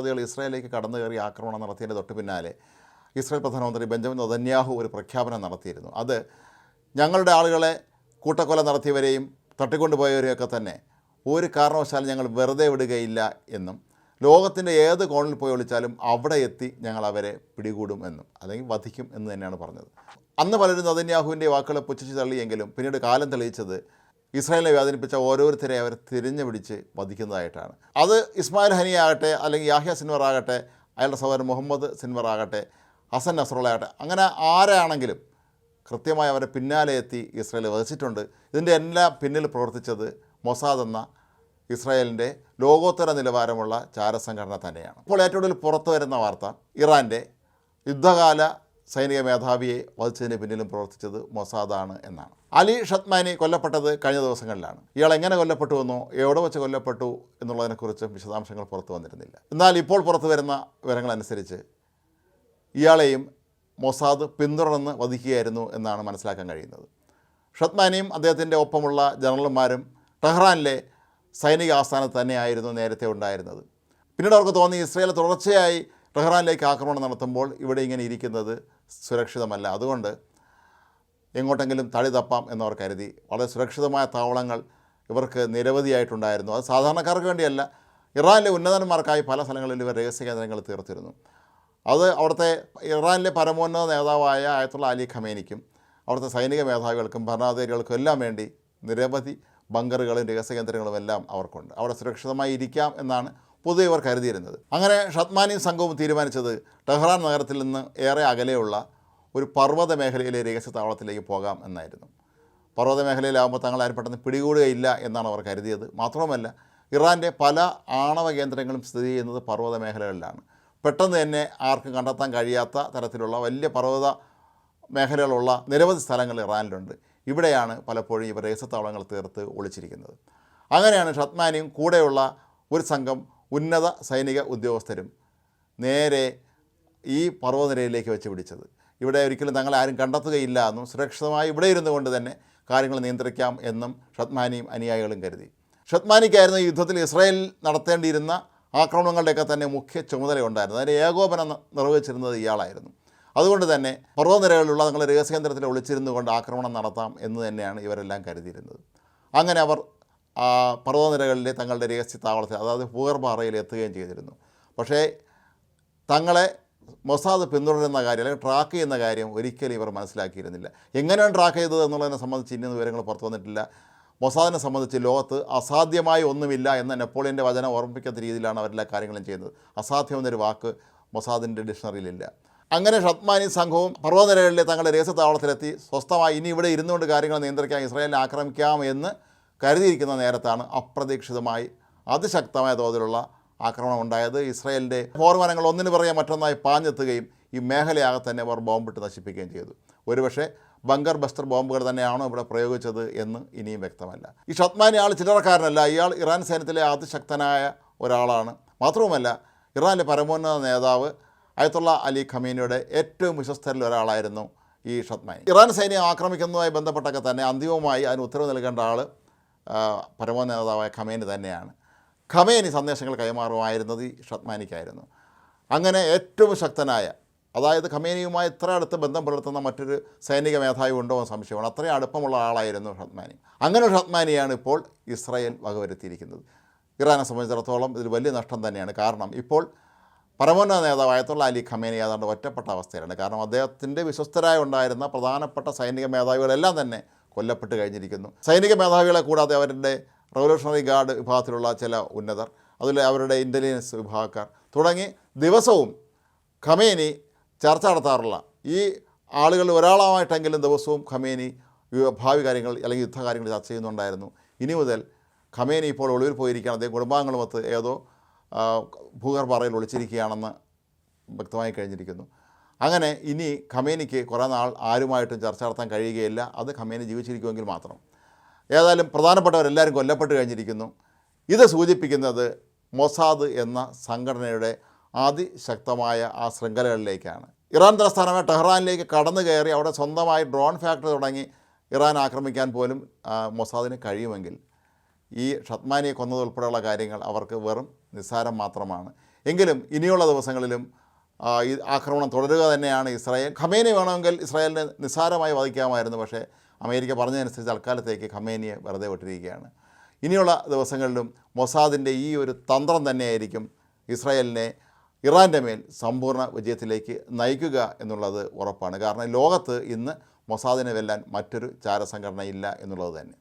തീവ്രവാദികൾ ഇസ്രായേലിലേക്ക് കടന്നു കയറി ആക്രമണം നടത്തിയതിന്റെ തൊട്ട് പിന്നാലെ ഇസ്രായേൽ പ്രധാനമന്ത്രി ബെഞ്ചമിൻ നെതന്യാഹു ഒരു പ്രഖ്യാപനം നടത്തിയിരുന്നു. അത് ഞങ്ങളുടെ ആളുകളെ കൂട്ടക്കൊല നടത്തിയവരെയും തട്ടിക്കൊണ്ടുപോയവരെയും ഒക്കെ തന്നെ ഒരു കാരണവശാലും ഞങ്ങൾ വെറുതെ വിടുകയില്ല എന്നും ലോകത്തിന്റെ ഏത് കോണിൽ പോയി ഒളിച്ചാലും അവിടെ എത്തി ഞങ്ങൾ അവരെ പിടികൂടും എന്നും അല്ലെങ്കിൽ വധിക്കും എന്ന് തന്നെയാണ് പറഞ്ഞത്. അന്ന് പലരും നദന്യാഹുവിന്റെ വാക്കുകളെ പുച്ഛിച്ച് തള്ളിയെങ്കിലും പിന്നീട് കാലം തെളിയിച്ചത് ഇസ്രായേലിനെ വേദനിപ്പിച്ച ഓരോരുത്തരെ അവർ തിരിഞ്ഞു പിടിച്ച് വധിക്കുന്നതായിട്ടാണ്. അത് ഇസ്മായിൽ ഹനി ആകട്ടെ അല്ലെങ്കിൽ യാഹ്യ സിൻവർ ആകട്ടെ അയാളുടെ സഹോദരൻ മുഹമ്മദ് സിൻവർ ആകട്ടെ ഹസൻ നസറുള്ള ആകട്ടെ അങ്ങനെ ആരാണെങ്കിലും കൃത്യമായി അവരെ പിന്നാലെ എത്തി ഇസ്രായേൽ വധിച്ചിട്ടുണ്ട്. ഇതിന്റെ എല്ലാം പിന്നിൽ പ്രവർത്തിച്ചത് മൊസാദ് എന്ന ഇസ്രായേലിന്റെ ലോകോത്തര നിലവാരമുള്ള ചാരസംഘടന തന്നെയാണ്. ഇപ്പോൾ ഏറ്റവും കൂടുതൽ പുറത്തു വരുന്ന വാർത്ത ഇറാന്റെ യുദ്ധകാല സൈനിക മേധാവിയെ വധിച്ചതിന് പിന്നിലും പ്രവർത്തിച്ചത് മൊസാദാണ് എന്നാണ്. അലി ഷത്മാനി കൊല്ലപ്പെട്ടത് കഴിഞ്ഞ ദിവസങ്ങളിലാണ്. ഇയാൾ എങ്ങനെ കൊല്ലപ്പെട്ടുവെന്നോ എവിടെ വെച്ച് കൊല്ലപ്പെട്ടു എന്നുള്ളതിനെക്കുറിച്ചും വിശദാംശങ്ങൾ പുറത്തു വന്നിരുന്നില്ല. എന്നാൽ ഇപ്പോൾ പുറത്തു വരുന്ന വിവരങ്ങളനുസരിച്ച് ഇയാളെയും മൊസാദ് പിന്തുടർന്ന് വധിക്കുകയായിരുന്നു എന്നാണ് മനസ്സിലാക്കാൻ കഴിയുന്നത്. ഷത്മാനിയും അദ്ദേഹത്തിന്റെ ഒപ്പമുള്ള ജനറൽമാരും ടെഹ്റാനിലെ സൈനിക ആസ്ഥാനത്ത് തന്നെയായിരുന്നു നേരത്തെ ഉണ്ടായിരുന്നത്. പിന്നീട് അവർക്ക് തോന്നി ഇസ്രയേൽ തുടർച്ചയായി ടെഹ്റാനിലേക്ക് ആക്രമണം നടത്തുമ്പോൾ ഇവിടെ ഇങ്ങനെ ഇരിക്കുന്നത് സുരക്ഷിതമല്ല. അതുകൊണ്ട് എങ്ങോട്ടെങ്കിലും തടി തപ്പാം എന്നവർ കരുതി വളരെ സുരക്ഷിതമായ താവളങ്ങൾ ഇവർക്ക് നിരവധിയായിട്ടുണ്ടായിരുന്നു. അത് സാധാരണക്കാർക്ക് വേണ്ടിയല്ല ഇറാനിലെ ഉന്നതന്മാർക്കായി പല സ്ഥലങ്ങളിലും ഇവർ രഹസ്യ കേന്ദ്രങ്ങൾ തീർത്തിരുന്നു. അത് അവിടുത്തെ ഇറാനിലെ പരമോന്നത നേതാവായ ആയത്തുള്ള അലി ഖമേനിക്കും അവിടുത്തെ സൈനിക മേധാവികൾക്കും ഭരണാധികാരികൾക്കും എല്ലാം വേണ്ടി നിരവധി ബങ്കറുകളും രഹസ്യ കേന്ദ്രങ്ങളും എല്ലാം അവർക്കുണ്ട്. അവിടെ സുരക്ഷിതമായി ഇരിക്കാം എന്നാണ് പൊതുവെ ഇവർ കരുതിയിരുന്നത്. അങ്ങനെ ഷത്മാനിയും സംഘവും തീരുമാനിച്ചത് ടെഹ്റാൻ നഗരത്തിൽ നിന്ന് ഏറെ അകലെയുള്ള ഒരു പർവത മേഖലയിലെ രഹസ്യ താവളത്തിലേക്ക് പോകാം എന്നായിരുന്നു. പർവത മേഖലയിലാകുമ്പോൾ തങ്ങൾ ആരും പെട്ടെന്ന് പിടികൂടുകയില്ല എന്നാണ് അവർ കരുതിയത്. മാത്രവുമല്ല ഇറാന്റെ പല ആണവ കേന്ദ്രങ്ങളും സ്ഥിതി ചെയ്യുന്നത് പർവത മേഖലകളിലാണ്. പെട്ടെന്ന് തന്നെ ആർക്കും കണ്ടെത്താൻ കഴിയാത്ത തരത്തിലുള്ള വലിയ പർവത മേഖലകളുള്ള നിരവധി സ്ഥലങ്ങൾ ഇറാനിലുണ്ട്. ഇവിടെയാണ് പലപ്പോഴും ഇവർ രഹസ്യത്താവളങ്ങൾ തീർത്ത് ഒളിച്ചിരിക്കുന്നത്. അങ്ങനെയാണ് ഷത്മാനിയും കൂടെയുള്ള ഒരു സംഘം ഉന്നത സൈനിക ഉദ്യോഗസ്ഥരും നേരെ ഈ പർവതനിരയിലേക്ക് വെച്ച് പിടിച്ചത്. ഇവിടെ ഒരിക്കലും തങ്ങളെ ആരും കണ്ടെത്തുകയില്ല എന്നും സുരക്ഷിതമായി ഇവിടെ ഇരുന്നു കൊണ്ട് തന്നെ കാര്യങ്ങൾ നിയന്ത്രിക്കാം എന്നും ഷത്മാനിയും അനുയായികളും കരുതി. ഷത്മാനിക്കായിരുന്നു യുദ്ധത്തിൽ ഇസ്രായേൽ നടത്തേണ്ടിയിരുന്ന ആക്രമണങ്ങളുടെയൊക്കെ തന്നെ മുഖ്യ ചുമതലയുണ്ടായിരുന്നു അതിന്റെ ഏകോപനം നിർവഹിച്ചിരുന്നത് ഇയാളായിരുന്നു. അതുകൊണ്ട് തന്നെ പർവതനിരകളിലുള്ള തങ്ങളുടെ രഹസ്യകേന്ദ്രത്തിൽ ഒളിച്ചിരുന്നു കൊണ്ട് ആക്രമണം നടത്താം എന്ന് തന്നെയാണ് ഇവരെല്ലാം കരുതിയിരുന്നത്. അങ്ങനെ അവർ ആ പർവതനിരകളിലെ തങ്ങളുടെ രഹസ്യ താവളത്തിൽ അതായത് ഭൂഗർഭാറയിൽ എത്തുകയും ചെയ്തിരുന്നു. പക്ഷേ തങ്ങളെ മൊസാദ് പിന്തുടരുന്ന കാര്യം അല്ലെങ്കിൽ ട്രാക്ക് ചെയ്യുന്ന കാര്യം ഒരിക്കലും ഇവർ മനസ്സിലാക്കിയിരുന്നില്ല. എങ്ങനെയാണ് ട്രാക്ക് ചെയ്തത് എന്നുള്ളതിനെ സംബന്ധിച്ച് ഇന്ന വിവരങ്ങൾ പുറത്തു വന്നിട്ടില്ല. മൊസാദിനെ സംബന്ധിച്ച് ലോകത്ത് അസാധ്യമായി ഒന്നുമില്ല എന്ന നെപ്പോളിയന്റെ വചനം ഓർമ്മിപ്പിക്കാത്ത രീതിയിലാണ് അവരെല്ലാ കാര്യങ്ങളും ചെയ്യുന്നത്. അസാധ്യം എന്നൊരു വാക്ക് മൊസാദിന്റെ ഡിക്ഷണറിയിലില്ല. അങ്ങനെ ഷത്മാനി സംഘവും പർവതനിരകളിലെ തങ്ങളുടെ രഹസ്യ താവളത്തിലെത്തി സ്വസ്ഥമായി ഇനി ഇവിടെ ഇരുന്നുകൊണ്ട് കാര്യങ്ങൾ നിയന്ത്രിക്കാൻ ഇസ്രായേലിനെ ആക്രമിക്കാം എന്ന് കരുതിയിരിക്കുന്ന നേരത്താണ് അപ്രതീക്ഷിതമായി അതിശക്തമായ തോതിലുള്ള ആക്രമണം ഉണ്ടായത് ഇസ്രായേലിന്റെ പോർവനങ്ങൾ ഒന്നിനു പറയാൻ മറ്റൊന്നായി പാഞ്ഞെത്തുകയും ഈ മേഖലയാകെ തന്നെ അവർ ബോംബിട്ട് നശിപ്പിക്കുകയും ചെയ്തു. ഒരുപക്ഷെ ബങ്കർ ബസ്റ്റർ ബോംബുകൾ തന്നെയാണോ ഇവിടെ പ്രയോഗിച്ചത് എന്ന് ഇനിയും വ്യക്തമല്ല. ഈ ഷത്മാനി ആൾ ചില്ലറക്കാരനല്ല ഇയാൾ ഇറാൻ സൈന്യത്തിലെ അതിശക്തനായ ഒരാളാണ്. മാത്രവുമല്ല ഇറാനിലെ പരമോന്നത നേതാവ് അയത്തുള്ള അലി ഖമീനിയുടെ ഏറ്റവും വിശ്വസ്തരിൽ ഒരാളായിരുന്നു ഈ ഷത്മാനി. ഇറാൻ സൈന്യം ആക്രമിക്കുന്നതുമായി ബന്ധപ്പെട്ടൊക്കെ തന്നെ അന്തിമമായി അതിന് ഉത്തരവ് നൽകേണ്ട ആൾ പരമോന്നത നേതാവായ ഖമേനി തന്നെയാണ്. ഖമേനി സന്ദേശങ്ങൾ കൈമാറുമായിരുന്നത് ഈ ഷത്മാനിക്കായിരുന്നു. അങ്ങനെ ഏറ്റവും ശക്തനായ അതായത് ഖമേനിയുമായി ഇത്ര അടുത്ത് ബന്ധം പുലർത്തുന്ന മറ്റൊരു സൈനിക മേധാവി ഉണ്ടോ എന്ന് സംശയമാണ്. അത്രയും അടുപ്പമുള്ള ആളായിരുന്നു ഷത്മാനി. അങ്ങനെ ഷത്മാനിയാണ് ഇപ്പോൾ ഇസ്രായേൽ വകവരുത്തിയിരിക്കുന്നത്. ഇറാനെ സംബന്ധിച്ചിടത്തോളം ഇതിൽ വലിയ നഷ്ടം തന്നെയാണ്. കാരണം ഇപ്പോൾ പരമോന്നത നേതാവായത്തുള്ള അലി ഖമേനി ഏതാണ്ട് ഒറ്റപ്പെട്ട അവസ്ഥയിലാണ്. കാരണം അദ്ദേഹത്തിന്റെ വിശ്വസ്തരായ ഉണ്ടായിരുന്ന പ്രധാനപ്പെട്ട സൈനിക മേധാവികളെല്ലാം തന്നെ കൊല്ലപ്പെട്ട് കഴിഞ്ഞിരിക്കുന്നു. സൈനിക മേധാവികളെ കൂടാതെ അവരുടെ റവല്യൂഷണറി ഗാർഡ് വിഭാഗത്തിലുള്ള ചില ഉന്നതർ അതുപോലെ അവരുടെ ഇന്റലിജൻസ് വിഭാഗക്കാർ തുടങ്ങി ദിവസവും ഖമേനി ചർച്ച നടത്താറുള്ള ഈ ആളുകൾ ഒരാളായിട്ടെങ്കിലും ദിവസവും ഖമേനി ഭാവി കാര്യങ്ങൾ അല്ലെങ്കിൽ യുദ്ധകാര്യങ്ങൾ ചർച്ച ചെയ്യുന്നുണ്ടായിരുന്നു. ഇനി മുതൽ ഖമേനി ഇപ്പോൾ ഒളിവിൽ പോയിരിക്കുകയാണ്. അദ്ദേഹം കുടുംബാംഗങ്ങളുമൊത്ത് ഏതോ ഭൂഗർഭ അറയിൽ ഒളിച്ചിരിക്കുകയാണെന്ന് വ്യക്തമായി കഴിഞ്ഞിരിക്കുന്നു. അങ്ങനെ ഇനി ഖമേനിക്ക് കുറേ നാൾ ആരുമായിട്ടും ചർച്ച നടത്താൻ കഴിയുകയില്ല. അത് ഖമേനി ജീവിച്ചിരിക്കുമെങ്കിൽ മാത്രം. ഏതായാലും പ്രധാനപ്പെട്ടവരെല്ലാവരും കൊല്ലപ്പെട്ട് കഴിഞ്ഞിരിക്കുന്നു. ഇത് സൂചിപ്പിക്കുന്നത് മൊസാദ് എന്ന സംഘടനയുടെ അതിശക്തമായ ആ ശൃംഖലകളിലേക്കാണ്. ഇറാൻ തലസ്ഥാനമായ ടെഹ്റാനിലേക്ക് കടന്നു കയറി അവിടെ സ്വന്തമായി ഡ്രോൺ ഫാക്ടറി തുടങ്ങി ഇറാൻ ആക്രമിക്കാൻ പോലും മൊസാദിന് കഴിയുമെങ്കിൽ ഈ ഷത്മാനിയെ കൊന്നതുൾപ്പെടെയുള്ള കാര്യങ്ങൾ അവർക്ക് വെറും നിസ്സാരം മാത്രമാണ്. എങ്കിലും ഇനിയുള്ള ദിവസങ്ങളിലും ഈ ആക്രമണം തുടരുക തന്നെയാണ് ഇസ്രായേൽ. ഖമേനി വേണമെങ്കിൽ ഇസ്രായേലിനെ നിസ്സാരമായി വധിക്കാമായിരുന്നു പക്ഷേ അമേരിക്ക പറഞ്ഞതനുസരിച്ച് തൽക്കാലത്തേക്ക് ഖമേനിയെ വെറുതെ വിട്ടിരിക്കുകയാണ്. ഇനിയുള്ള ദിവസങ്ങളിലും മൊസാദിന്റെ ഈ ഒരു തന്ത്രം തന്നെയായിരിക്കും ഇസ്രായേലിനെ ഇറാന്റെ മേൽ സമ്പൂർണ വിജയത്തിലേക്ക് നയിക്കുക എന്നുള്ളത് ഉറപ്പാണ്. കാരണം ലോകത്ത് ഇന്ന് മൊസാദിനെ വെല്ലാൻ മറ്റൊരു ചാരസംഘടനയില്ല എന്നുള്ളത് തന്നെ.